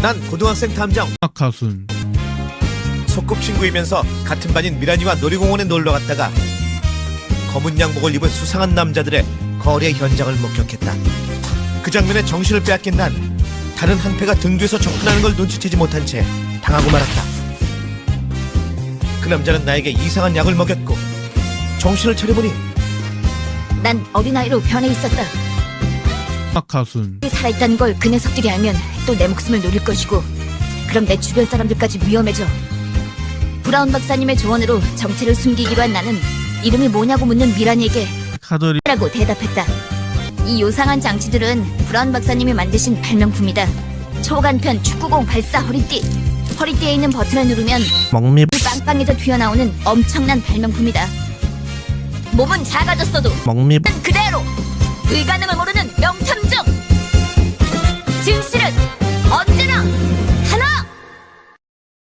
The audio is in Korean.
난 고등학생 탐정 박하순 소꿉친구이면서 같은 반인 미란이와 놀이공원에 놀러 갔다가 검은 양복을 입은 수상한 남자들의 거래 현장을 목격했다. 그 장면에 정신을 빼앗긴 난 다른 한 패가 등 뒤에서 접근하는 걸 눈치채지 못한 채 당하고 말았다. 그 남자는 나에게 이상한 약을 먹였고 정신을 차려보니 난 어린아이로 변해 있었다. 박하순 살아있다는 걸 그 녀석들이 알면 또 내 목숨을 노릴 것이고 그럼 내 주변 사람들까지 위험해져. 브라운 박사님의 조언으로 정체를 숨기기로 한 나는 이름이 뭐냐고 묻는 미란이에게 카더리 라고 대답했다. 이 요상한 장치들은 브라운 박사님이 만드신 발명품이다. 초간편 축구공 발사 허리띠. 허리띠에 있는 버튼을 누르면 먹미 빵빵해져 튀어나오는 엄청난 발명품이다. 몸은 작아졌어도 먹미 는 그대로 명탐정